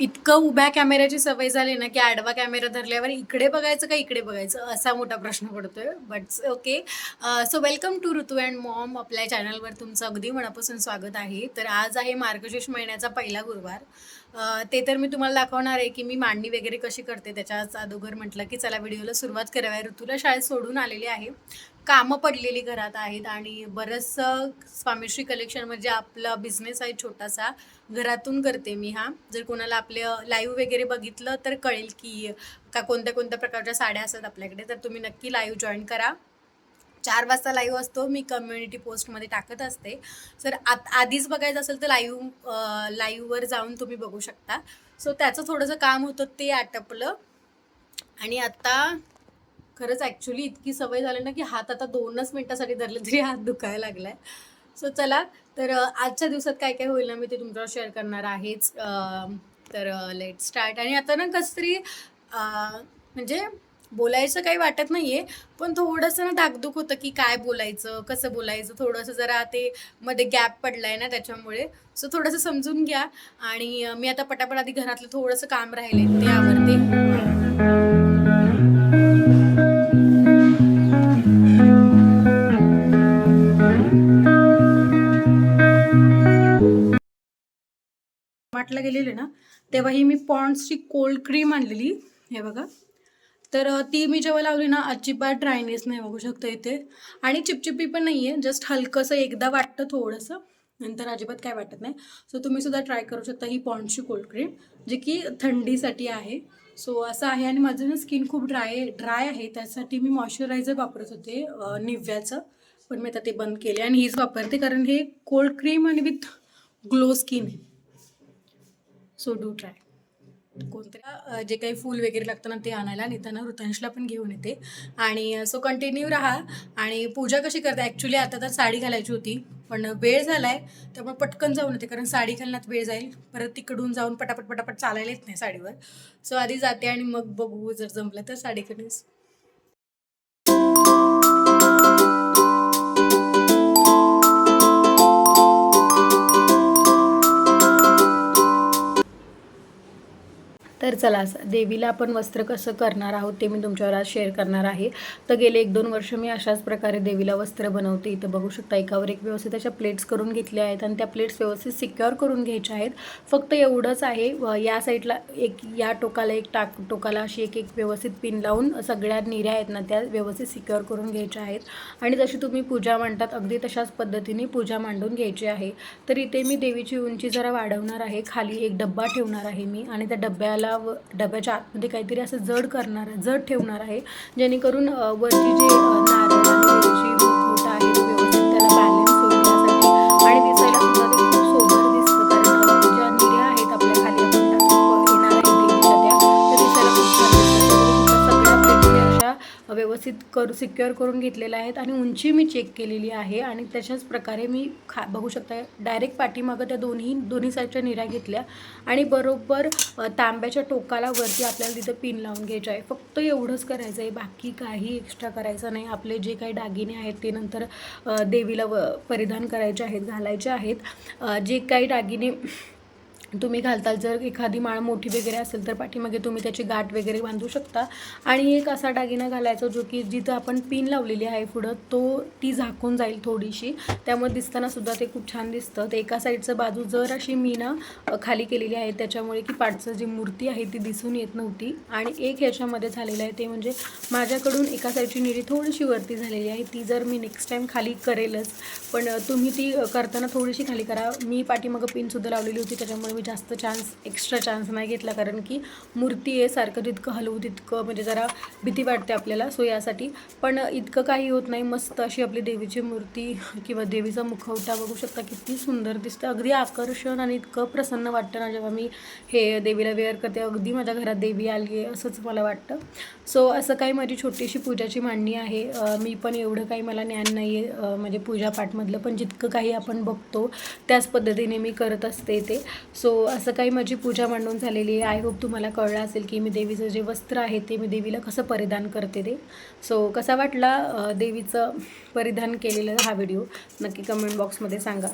इतकं उभ्या कॅमेऱ्याची सवय झाली ना की आडवा कॅमेरा धरल्यावर इकडे बघायचं का इकडे बघायचं? असा मोठा प्रश्न पडतोय. But okay so welcome to Ritu and mom आपल्या चॅनलवर तुमचं अगदी मनापासून स्वागत आहे. तर आज आहे मार्गशीर्ष महिन्याचा पहिला गुरुवार. Uh, ते तर मी तुम्हाला दाखवणार आहे की मी मांडणी वगैरे कशी करते त्याच्याच अगोदर म्हटलं की चला व्हिडिओला सुरुवात कराव्या ऋतूला शाळेत सोडून आलेली आहे. कामं पडलेली घरात आहेत आणि बरंचसं स्वामीश्री कलेक्शन म्हणजे आपला बिझनेस आहे छोटासा घरातून करते मी हा. जर कोणाला आपले लाईव्ह वगैरे बघितलं तर कळेल की का कोणत्या कोणत्या प्रकारच्या साड्या असतात आपल्याकडे. तर तुम्ही नक्की लाईव्ह जॉईन करा. चार वाजता लाईव्ह असतो. मी कम्युनिटी पोस्टमध्ये टाकत असते. सर आत आधीच बघायचं असेल तर लाईव्ह लाईव्हवर जाऊन तुम्ही बघू शकता. सो त्याचं थोडंसं काम होतं ते आटपलं. आणि आत्ता खरंच ॲक्च्युली इतकी सवय झाली ना की हात आता दोनच मिनटासाठी धरले तरी हात दुखायला लागलाय. सो चला तर आजच्या दिवसात काय काय होईल ना मी ते तुमच्यावर शेअर करणार आहेच. तर लेट स्टार्ट आणि आता ना कसं तरी म्हणजे बोलायचं काही वाटत नाहीये पण थोडंसं ना धाकधूक होतं की काय बोलायचं कसं बोलायचं थोडंसं जरा ते मध्ये गॅप पडलाय ना त्याच्यामुळे. सो थोडंसं समजून घ्या. आणि मी आता पटापट आधी घरातलं थोडंसं काम राहिले ते आवडते मार्टला गेलेले ना तेव्हा ही मी पॉन्ड्सची कोल्ड क्रीम आणलेली हे बघा. तर ती मी जेव्हा लावली ना अजिबात ड्रायनेस नाही बघू शकता इथे. आणि चिपचिपी पण नाही आहे जस्ट हलकंसं एकदा वाटतं थोडंसं नंतर अजिबात काय वाटत नाही. सो तुम्ही सुद्धा ट्राय करू शकता ही पॉन्ड्सची कोल्ड क्रीम जी की थंडीसाठी आहे. सो असं आहे आणि माझं ना स्किन खूप ड्राय ड्राय आहे त्यासाठी मी मॉइश्चरायझर वापरत होते निव्याचं पण मी आता ते बंद केले आणि हीच वापरते कारण हे कोल्ड क्रीम आणि विथ ग्लो स्किन. आहे सो डू ट्राय कोणत्या जे काही फूल वगैरे लागतं ना ते आणायला नेताना ऋतांशला पण घेऊन येते. आणि सो कंटिन्यू राहा. आणि पूजा कशी करते ॲक्च्युली आता तर साडी घालायची होती पण वेळ झाला आहे त्यामुळे पटकन जाऊन येते कारण साडी घालण्यात वेळ जाईल. परत तिकडून जाऊन पटापट पटापट चालायला येत नाही साडीवर. सो आधी जाते आणि मग बघू जर जमलं तर साडीकडेच तर चला देवीला आपण वस्त्र कसं करणार आहोत ते मी तुमच्यावर आज शेअर करणार आहे. तर गेले एक दोन वर्ष मी अशाच प्रकारे देवीला वस्त्र बनवते. इथं बघू शकता एकावर एक व्यवस्थित अशा प्लेट्स करून घेतल्या आहेत आणि त्या प्लेट्स व्यवस्थित सिक्युअर करून घ्यायच्या आहेत. फक्त एवढंच आहे या साईडला एक या टोकाला एक टाक टोकाला अशी एक एक व्यवस्थित पिन लावून सगळ्या निऱ्या आहेत ना त्या व्यवस्थित सिक्युअर करून घ्यायच्या आहेत. आणि जशी तुम्ही पूजा मांडतात अगदी तशाच पद्धतीने पूजा मांडून घ्यायची आहे. तर इथे मी देवीची उंची जरा वाढवणार आहे. खाली एक डब्बा ठेवणार आहे मी आणि त्या डब्याला व डब्याच्या आतमध्ये काहीतरी असं जड करणार जड ठेवणार आहे. जेणेकरून वरती वरची जे अ, नारळ व्यवस्थित करू सिक्युअर करून घेतलेल्या आहेत आणि उंची मी चेक केलेली आहे आणि तशाच प्रकारे मी खा बघू शकता. डायरेक्ट पाठीमागं त्या दोन्ही दोन्ही साईडच्या निऱ्या घेतल्या आणि बरोबर तांब्याच्या टोकाला वरती आपल्याला तिथं पिन लावून घ्यायचं आहे. फक्त एवढंच करायचं आहे. बाकी काही एक्स्ट्रा करायचं नाही. आपले जे काही दागिने आहेत ते नंतर देवीला व परिधान करायचे आहेत घालायचे आहेत. जे काही दागिने तुम्ही घालताल. जर एखादी माळ मोठी वगैरे असेल तर पाठीमागे तुम्ही त्याची गाठ वगैरे बांधू शकता. आणि एक असा दागिना घालायचा जो की जिथं आपण पिन लावलेली आहे पुढं तो ती झाकून जाईल थोडीशी. त्यामुळे दिसताना सुद्धा ते खूप छान दिसतं. तर एका साईडचं बाजू जर अशी मी ना खाली केलेली आहे त्याच्यामुळे की पाठचं जी मूर्ती आहे ती दिसून येत नव्हती. आणि एक ह्याच्यामध्ये झालेलं आहे ते म्हणजे माझ्याकडून एका साईडची निरी थोडीशी वरती झालेली आहे. ती जर मी नेक्स्ट टाईम खाली करेलच पण तुम्ही ती करताना थोडीशी खाली करा. मी पाठीमागं पिनसुद्धा लावलेली होती त्याच्यामुळे मी जास्त चान्स एक्स्ट्रा चान्स नाही घेतला. कारण की मूर्ती आहे सारखं तितकं हलवू तितकं म्हणजे जरा भीती वाटते आपल्याला. सो यासाठी. पण इतकं काही होत नाही. मस्त अशी आपली देवीची मूर्ती किंवा देवीचा मुखवटा बघू शकता. किती सुंदर दिसतं अगदी आकर्षण आणि इतकं प्रसन्न वाटतं ना जेव्हा मी हे देवीला वेअर करते. अगदी माझ्या घरात देवी आली आहे असंच मला वाटतं. सो असं काही माझी छोटीशी पूजाची मांडणी आहे. मी पण एवढं काही मला ज्ञान नाही आहे म्हणजे पूजापाठमधलं पण जितकं काही आपण बघतो त्याच पद्धतीने मी करत असते ते. सो सो असं काही माझी पूजा मांडून झालेली आहे. आय होप तुम्हाला कळलं असेल की मी देवीचं जे वस्त्र आहे ते मी देवीला कसं परिधान करते ते. सो कसा वाटला देवीचं परिधान केलेला हा व्हिडिओ नक्की कमेंट बॉक्समध्ये सांगा.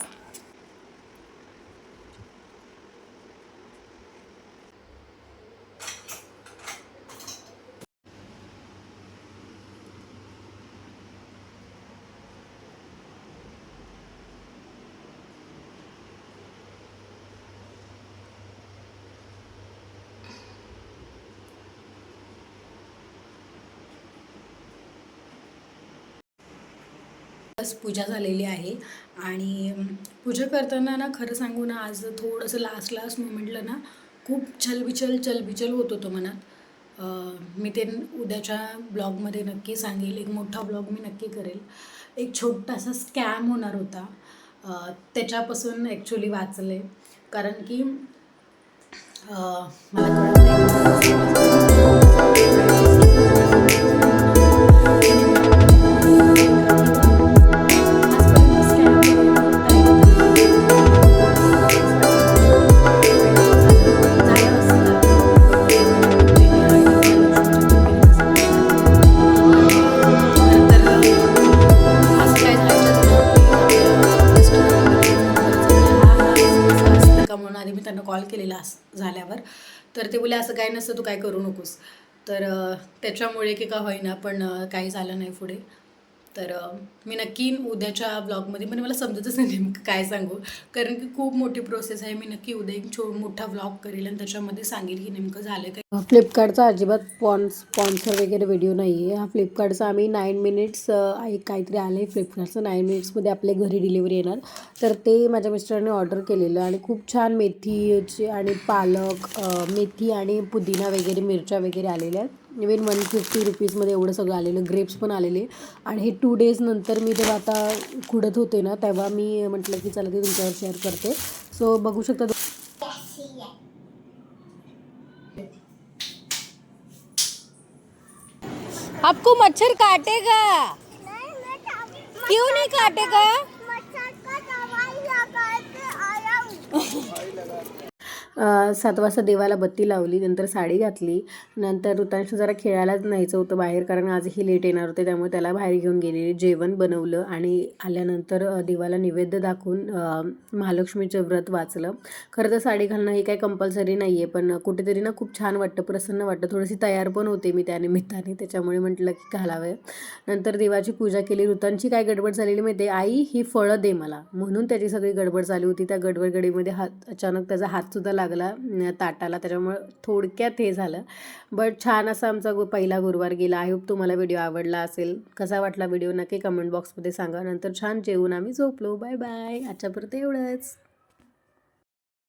जवळपास पूजा झालेली आहे. आणि पूजा करताना ना खरं सांगू ना आज थोडंसं लास्ट लास्ट मोमेंटला ना खूप चलबिचल चलबिचल होत होतं मनात. मी ते उद्याच्या ब्लॉगमध्ये नक्की सांगेल. एक मोठा ब्लॉग मी नक्की करेल. एक छोटासा स्कॅम होणार होता. त्याच्यापासून ॲक्च्युली वाचले कारण की मला त्यांना कॉल केलेला अस- झाल्यावर. तर ते बोले असं काय नसतं तू काय करू नकोस. तर त्याच्यामुळे की का होईना पण काही झालं नाही पुढे. तर मी नक्की उद्याच्या ब्लॉगमध्ये पण मला समजतच नाही नेमकं काय सांगू. कारण की खूप मोठी प्रोसेस आहे. मी नक्की उद्या एक छो मोठा ब्लॉग करेल आणि त्याच्यामध्ये सांगेल की नेमकं झालं काय. फ्लिपकार्टचा अजिबात स्पॉन स्पॉन्सर वगैरे व्हिडिओ नाही आहे हा फ्लिपकार्टचा आम्ही नाईन मिनिट्स काहीतरी आलं आहे फ्लिपकार्टचं नाईन मिनिट्समध्ये आपल्या घरी डिलिव्हरी येणार. तर ते माझ्या मिस्टरांनी ऑर्डर केलेलं आणि खूप छान मेथीचे आणि पालक मेथी आणि पुदिना वगैरे मिरच्या वगैरे आलेल्या आहेत. इवन वन फिफ्टी रुपीजमध्ये एवढं सगळं आलेलं ग्रेप्स पण आलेले. आणि हे टू डेज नंतर मी जेव्हा आता कुडत होते ना तेव्हा मी म्हटलं की चला ते तुमच्यावर शेअर करते. सो बघू शकता आपको मच्छर काटेगा. क्यों नहीं काटेगा? अ, सात वाजता देवाला बत्ती लावली नंतर साडी घातली नंतर ऋतांश जरा खेळायलाच न्यायचं होतं बाहेर कारण आजही लेट येणार होते त्यामुळे त्याला बाहेर घेऊन गेलेले जेवण बनवलं आणि आल्यानंतर देवाला नैवेद्य दाखवून महालक्ष्मीचं व्रत वाचलं. खरं तर साडी घालणं हे काही कंपल्सरी नाही आहे पण कुठेतरी ना खूप छान वाटतं प्रसन्न वाटतं. थोडीशी तयार पण होते मी त्या निमित्ताने त्याच्यामुळे म्हटलं की घालावं. नंतर देवाची पूजा केली. ऋतांची काय गडबड झालेली माहिती आई ही फळं दे मला. म्हणून त्याची सगळी गडबड झाली होती. त्या गडबडगडीमध्ये हात अचानक त्याचा हातसुद्धा लागला ताटाला. त्याच्यामुळं थोडक्यात हे झालं. बट छान असा आमचा गु पहिला गुरुवार गेला. आय होप तुम्हाला व्हिडिओ आवडला असेल. कसा वाटला व्हिडिओ नक्की कमेंट बॉक्समध्ये सांगा. नंतर छान जेवून आम्ही झोपलो. बाय बाय आजच्यापुरतं एवढंच.